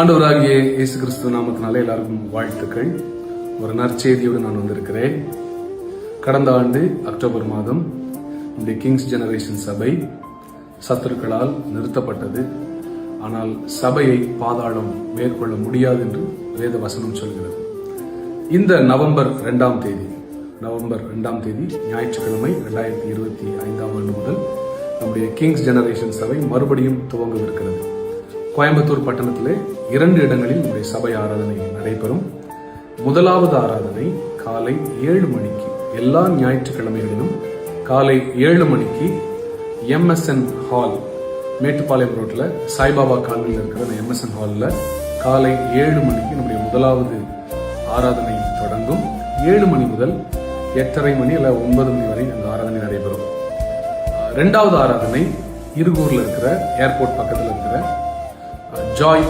ஆண்டவராகிய இயேசு கிறிஸ்துவ நாமத்தினால எல்லாருக்கும் வாழ்த்துக்கள். ஒரு நற்செய்தியோடு நான் வந்திருக்கிறேன். கடந்த ஆண்டு அக்டோபர் மாதம் இந்த கிங்ஸ் ஜெனரேஷன் சபை சத்துருக்களால் நிறுத்தப்பட்டது. ஆனால் சபையை பாதாளம் மேற்கொள்ள முடியாது என்று வேத வசனம் சொல்கிறது. இந்த நவம்பர் இரண்டாம் தேதி நவம்பர் இரண்டாம் தேதி ஞாயிற்றுக்கிழமை ரெண்டாயிரத்தி இருபத்தி ஐந்தாம் ஆண்டு முதல் நம்முடைய கிங்ஸ் ஜெனரேஷன் சபை மறுபடியும் துவங்கவிருக்கிறது. கோயம்புத்தூர் பட்டணத்திலே இரண்டு இடங்களில் நம்முடைய சபை ஆராதனை நடைபெறும். முதலாவது ஆராதனை காலை ஏழு மணிக்கு எல்லா ஞாயிற்றுக்கிழமைகளிலும் காலை ஏழு மணிக்கு எம்எஸ்என் ஹால் மேட்டுப்பாளையம் ரோட்டில் சாய்பாபா காலனியில் இருக்கிற அந்த எம்எஸ்என் ஹாலில் காலை ஏழு மணிக்கு நம்முடைய முதலாவது ஆராதனை தொடங்கும். ஏழு மணி முதல் எட்டரை மணி இல்லை ஒன்பது மணி வரை அந்த ஆராதனை நடைபெறும். ரெண்டாவது ஆராதனை இருகூரில் இருக்கிற ஏர்போர்ட் பக்கத்தில் இருக்கிற joy